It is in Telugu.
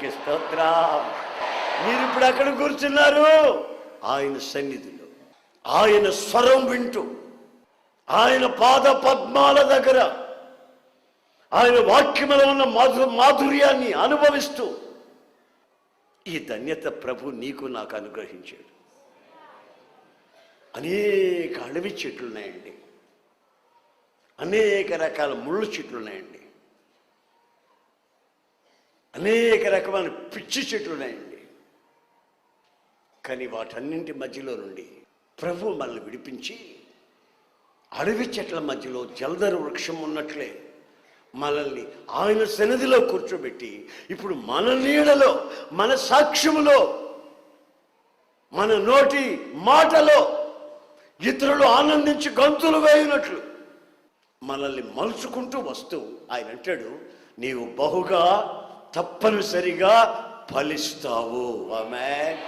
దేవునికి స్తోత్ర. మీరు ఇప్పుడు అక్కడ కూర్చున్నారు. ఆయన సన్నిధిలో. ఆయన స్వరం వింటూ ఆయన పాద పద్మాల దగ్గర ఆయన వాక్యములో ఉన్న మాధు మాధుర్యాన్ని అనుభవిస్తూ ఈ ధన్యత ప్రభు నీకు నాకు అనుగ్రహించాడు. అనేక అడవి చెట్లు ఉన్నాయండి అనేక రకాల ముళ్ళు చెట్లు ఉన్నాయండి అనేక రకమైన పిచ్చి చెట్లు ఉన్నాయండి. కానీ వాటన్నింటి మధ్యలో నుండి ప్రభు మనల్ని విడిపించి అడవి చెట్ల మధ్యలో జలధర వృక్షం ఉన్నట్లే మనల్ని ఆయన సన్నిధిలో కూర్చోబెట్టి ఇప్పుడు మన నీడలో మన సాక్ష్యములో మన నోటి మాటలో ఇతరులు ఆనందించి గంతులు వేయినట్లు మనల్ని మలుచుకుంటూ వస్తూ ఆయన అంటాడు నీవు బహుగా తప్పనిసరిగా ఫలిస్తావు. ఆమె